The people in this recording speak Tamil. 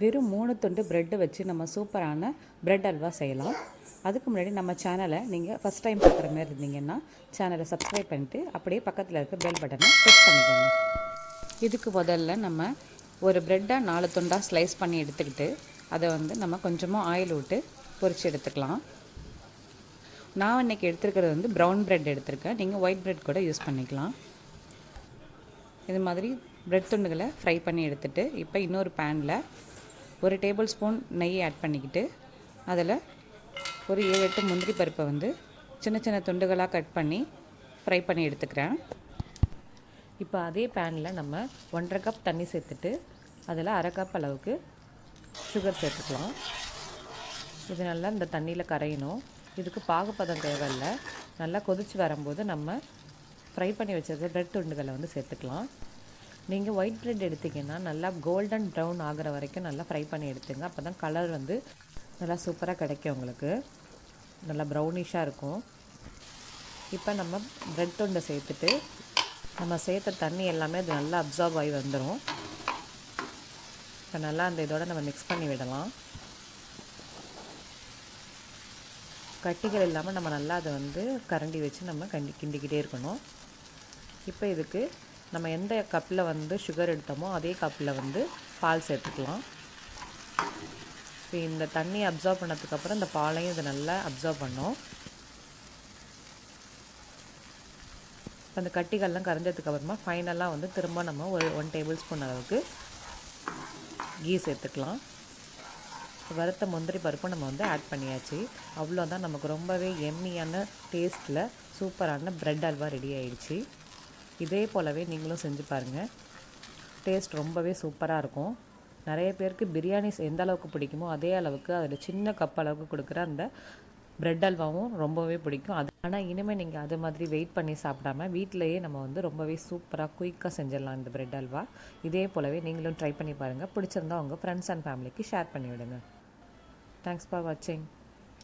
வெறும் மூணு துண்டு ப்ரெட்டை வச்சு நம்ம சூப்பரான ப்ரெட் அல்வா செய்யலாம். அதுக்கு முன்னாடி நம்ம சேனலை நீங்கள் ஃபஸ்ட் டைம் பார்க்குற மாதிரி இருந்தீங்கன்னா சேனலை சப்ஸ்கிரைப் பண்ணிட்டு அப்படியே பக்கத்தில் இருக்க பெல் பட்டனை ப்ரெஸ் பண்ணிக்கோங்க. இதுக்கு முதல்ல நம்ம ஒரு ப்ரெட்டை நாலு துண்டாக ஸ்லைஸ் பண்ணி எடுத்துக்கிட்டு அதை வந்து நம்ம கொஞ்சமாக ஆயில் விட்டு பொரித்து எடுத்துக்கலாம். நான் இன்றைக்கி எடுத்துருக்கிறது வந்து ப்ரௌன் ப்ரெட் எடுத்திருக்கேன். நீங்கள் ஒயிட் ப்ரெட் கூட யூஸ் பண்ணிக்கலாம். இது மாதிரி ப்ரெட் துண்டுகளை ஃப்ரை பண்ணி எடுத்துகிட்டு இப்போ இன்னொரு பேனில் ஒரு டேபிள் ஸ்பூன் நெய் ஆட் பண்ணிக்கிட்டு அதில் ஒரு ஏழு எட்டு முந்திரி பருப்பை வந்து சின்ன சின்ன துண்டுகளாக கட் பண்ணி ஃப்ரை பண்ணி எடுத்துக்கிறேன். இப்போ அதே பேனில் நம்ம ஒன்றரை கப் தண்ணி சேர்த்துட்டு அதில் அரை கப் அளவுக்கு சுகர் சேர்த்துக்கலாம். இது நல்லா இந்த தண்ணியில் கரையணும். இதுக்கு பாகுப்பதம் தேவையில்லை. நல்லா கொதித்து வரும்போது நம்ம ஃப்ரை பண்ணி வச்சிருக்க ப்ரெட் துண்டுகளை வந்து சேர்த்துக்கலாம். நீங்கள் ஒயிட் ப்ரெட் எடுத்திங்கன்னா நல்லா கோல்டன் ப்ரௌன் ஆகிற வரைக்கும் நல்லா ஃப்ரை பண்ணி எடுத்துங்க. அப்போ தான் கலர் வந்து நல்லா சூப்பராக கிடைக்கும் உங்களுக்கு. நல்லா ப்ரௌனிஷாக இருக்கும். இப்போ நம்ம ப்ரெட் துண்டை சேர்த்துட்டு நம்ம சேர்த்த தண்ணி எல்லாமே அது நல்லா அப்சார்ப் ஆகி வந்துடும் இப்போ நல்லா அந்த இதோட நம்ம மிக்ஸ் பண்ணி விடலாம். கட்டிகள் இல்லாமல் நம்ம நல்லா அதை வந்து கரண்டி வச்சு நம்ம கண்டி கிண்டிக்கிட்டே இருக்கணும். இப்போ இதுக்கு நம்ம எந்த கப்பில் வந்து சுகர் எடுத்தோமோ அதே கப்பில் வந்து பால் சேர்த்துக்கலாம். இப்போ இந்த தண்ணி அப்சர்வ் பண்ணதுக்கப்புறம் இந்த பாலையும் இது நல்லா அப்சர்வ் பண்ணும். இப்போ அந்த கட்டிகள்லாம் கரைஞ்சதுக்கப்புறமா ஃபைனலாக வந்து திரும்ப நம்ம ஒரு ஒன் டேபிள் ஸ்பூன் அளவுக்கு கீ சேர்த்துக்கலாம். வறுத்த முந்திரி பருப்பு நம்ம வந்து ஆட் பண்ணியாச்சு. அவ்வளோதான் நமக்கு ரொம்பவே எம்மியான டேஸ்ட்டில் சூப்பரான ப்ரெட் அல்வா ரெடி ஆயிடுச்சு. இதே போலவே நீங்களும் செஞ்சு பாருங்கள் டேஸ்ட் ரொம்பவே சூப்பராக இருக்கும். நிறைய பேருக்கு பிரியாணி எந்த அளவுக்கு பிடிக்குமோ அதே அளவுக்கு அதில் சின்ன கப் அளவுக்கு கொடுக்குற அந்த ப்ரெட் அல்வாவும் ரொம்பவே பிடிக்கும். அது ஆனால் இனிமேல் நீங்கள் அது மாதிரி வெயிட் பண்ணி சாப்பிடாம வீட்டிலையே நம்ம வந்து ரொம்பவே சூப்பராக குயிக்காக செஞ்சிடலாம் இந்த ப்ரெட் அல்வா. இதே போலவே நீங்களும் ட்ரை பண்ணி பாருங்கள் பிடிச்சிருந்தா உங்கள் ஃப்ரெண்ட்ஸ் அண்ட் ஃபேமிலிக்கு ஷேர் பண்ணிவிடுங்க தேங்க்ஸ் ஃபார் வாட்சிங்